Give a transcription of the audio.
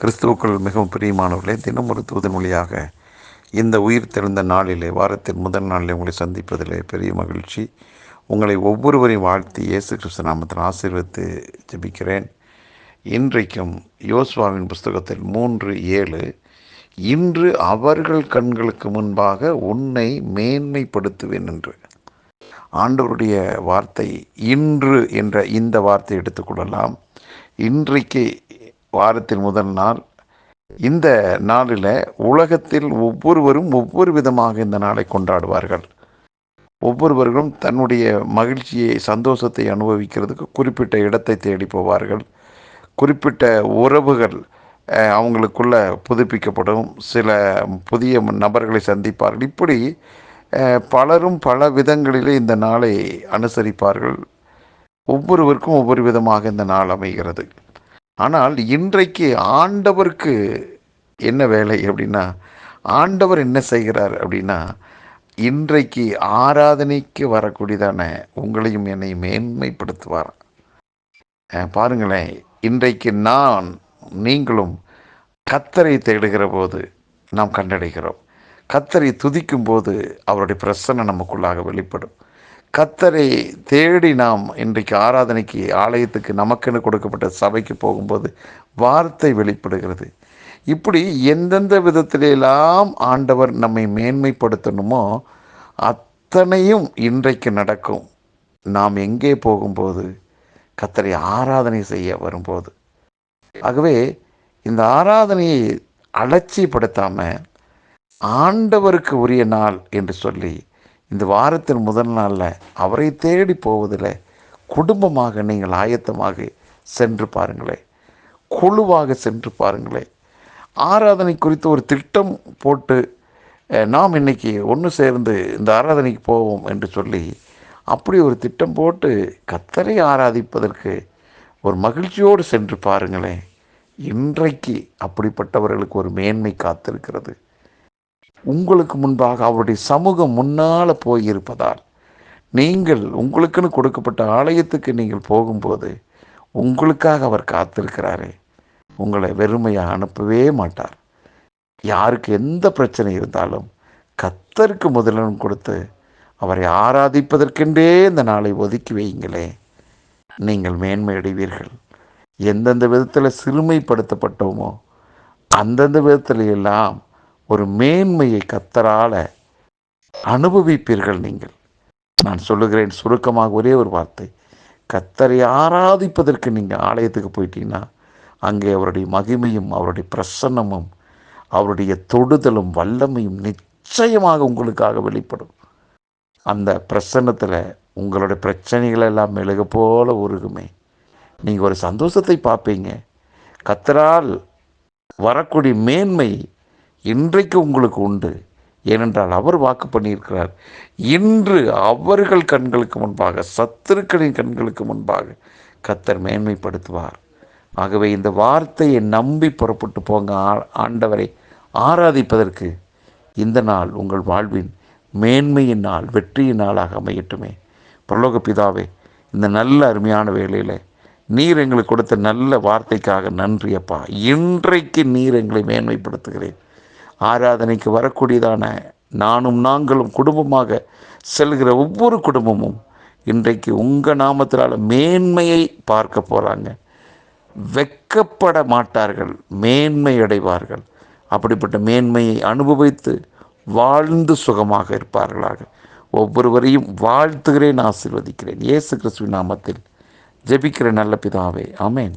கிறிஸ்துவுக்குள் மிகவும் பிரியமானவர்களே தினம் ஒரு தூதன் மொழியாக இந்த உயிர் தெரிந்த நாளிலே வாரத்தின் முதல் நாளிலே உங்களை சந்திப்பதிலே பெரிய மகிழ்ச்சி. உங்களை ஒவ்வொருவரையும் வாழ்த்தி இயேசு கிறிஸ்து நாமத்தில் ஆசீர்வித்து ஜபிக்கிறேன். இன்றைக்கும் யோசுவாவின் புஸ்தகத்தில் மூன்று ஏழு இன்று அவர்கள் கண்களுக்கு முன்பாக உன்னை மேன்மைப்படுத்துவேன் என்று. ஆண்டவருடைய வார்த்தை இன்று என்ற இந்த வார்த்தை எடுத்துக்கொள்ளலாம் இன்றைக்கு வாரத்தின் முதல் நாள். இந்த நாளில் உலகத்தில் ஒவ்வொருவரும் ஒவ்வொரு விதமாக இந்த நாளை கொண்டாடுவார்கள். ஒவ்வொருவர்களும் தன்னுடைய மகிழ்ச்சியை சந்தோஷத்தை அனுபவிக்கிறதுக்கு குறிப்பிட்ட இடத்தை தேடி போவார்கள். குறிப்பிட்ட உறவுகள் அவங்களுக்குள்ள புதுப்பிக்கப்படும். சில புதிய நபர்களை சந்திப்பார்கள். இப்படி பலரும் பல விதங்களிலே இந்த நாளை அனுசரிப்பார்கள். ஒவ்வொருவருக்கும் ஒவ்வொரு விதமாக இந்த நாள் அமைகிறது. ஆனால் இன்றைக்கு ஆண்டவருக்கு என்ன வேலை அப்படின்னா ஆண்டவர் என்ன செய்கிறார் அப்படின்னா இன்றைக்கு ஆராதனைக்கு வரக்கூடியதான உங்களையும் என்னை மேன்மைப்படுத்துவார். பாருங்களேன் இன்றைக்கு நான் நீங்களும் கத்தரை தேடுகிற போது நாம் கண்டடைகிறோம். கத்தரை துதிக்கும் போது அவருடைய பிரசனை நமக்குள்ளாக வெளிப்படும். கத்தரை தேடி நாம் இன்றைக்கு ஆராதனைக்கு ஆலயத்துக்கு நமக்குன்னு கொடுக்கப்பட்ட சபைக்கு போகும்போது வார்த்தை வெளிப்படுகிறது. இப்படி எந்தெந்த விதத்திலெல்லாம் ஆண்டவர் நம்மை மேன்மைப்படுத்தணுமோ அத்தனையும் இன்றைக்கு நடக்கும். நாம் எங்கே போகும்போது கத்தரை ஆராதனை செய்ய வரும்போது. ஆகவே இந்த ஆராதனையை அலட்சியப்படுத்தாமல் ஆண்டவருக்கு உரிய நாள் என்று சொல்லி இந்த வாரத்தின் முதல் நாளில் அவரை தேடி போவதில் குடும்பமாக நீங்கள் ஆயத்தமாக சென்று பாருங்களேன் குழுவாக சென்று பாருங்களேன் ஆராதனை குறித்து ஒரு திட்டம் போட்டு நாம் இன்னைக்கு ஒன்று சேர்ந்து இந்த ஆராதனைக்கு போவோம் என்று சொல்லி அப்படி ஒரு திட்டம் போட்டு கத்தரை ஆராதிப்பதற்கு ஒரு மகிழ்ச்சியோடு சென்று பாருங்களேன் இன்றைக்கு அப்படிப்பட்டவர்களுக்கு ஒரு மேன்மை காத்திருக்கிறது. உங்களுக்கு முன்பாக அவருடைய சமூகம் முன்னால் போயிருப்பதால் நீங்கள் உங்களுக்குன்னு கொடுக்கப்பட்ட ஆலயத்துக்கு நீங்கள் போகும்போது உங்களுக்காக அவர் காத்திருக்கிறாரே. உங்களை வெறுமையாக அனுப்பவே மாட்டார். யாருக்கு எந்த பிரச்சனை இருந்தாலும் கத்தருக்கு முதலிடம் கொடுத்து அவரை ஆராதிப்பதற்கென்றே இந்த நாளை ஒதுக்கி வையுங்களே. நீங்கள் மேன்மை அடைவீர்கள் எந்தெந்த விதத்தில் சிறுமைப்படுத்தப்பட்டோமோ அந்தந்த விதத்தில் எல்லாம் ஒரு மேன்மையை கத்தரால அனுபவிப்பீர்கள் நீங்கள். நான் சொல்லுகிறேன் சுருக்கமாக ஒரே ஒரு வார்த்தை. கத்தரை ஆராதிப்பதற்கு நீங்கள் ஆலயத்துக்கு போயிட்டீங்கன்னா அங்கே அவருடைய மகிமையும் அவருடைய பிரசன்னமும் அவருடைய தொடுதலும் வல்லமையும் நிச்சயமாக உங்களுக்காக வெளிப்படும். அந்த பிரசன்னத்தில் உங்களுடைய பிரச்சனைகள் எல்லாம் மெழுக போல உருகுமே. நீங்கள் ஒரு சந்தோஷத்தை பார்ப்பீங்க. கத்தரால் வரக்கூடிய மேன்மை இன்றைக்கு உங்களுக்கு உண்டு. ஏனென்றால் அவர் வாக்கு பண்ணியிருக்கிறார். இன்று அவர்கள் கண்களுக்கு முன்பாக சத்துருக்களின் கண்களுக்கு முன்பாக கத்தர் மேன்மைப்படுத்துவார். ஆகவே இந்த வார்த்தையை நம்பி புறப்பட்டு போங்க ஆ- ஆண்டவரை ஆராதிப்பதற்கு இந்த நாள் உங்கள் வாழ்வின் மேன்மையின் நாள் வெற்றியின் நாளாக அமையட்டுமே. பிரலோக பிதாவே இந்த நல்ல அருமையான வேலையில் நீர் எங்களுக்கு கொடுத்த நல்ல வார்த்தைக்காக நன்றியப்பா இன்றைக்கு நீர் எங்களை மேன்மைப்படுத்துகிறேன் ஆராதனைக்கு வரக்கூடியதான நானும் நாங்களும் குடும்பமாக செல்கிற ஒவ்வொரு குடும்பமும் இன்றைக்கு உங்கள் நாமத்தினால மேன்மையை பார்க்க போகிறாங்க வெக்கப்பட மாட்டார்கள் மேன்மை அடைவார்கள். அப்படிப்பட்ட மேன்மையை அனுபவித்து வாழ்ந்து சுகமாக இருப்பார்களாக. ஒவ்வொருவரையும் வாழ்த்துகிறேன் ஆசிர்வதிக்கிறேன். இயேசு கிறிஸ்துவின் நாமத்தில் ஜெபிக்கிற நல்ல பிதாவே ஆமென்.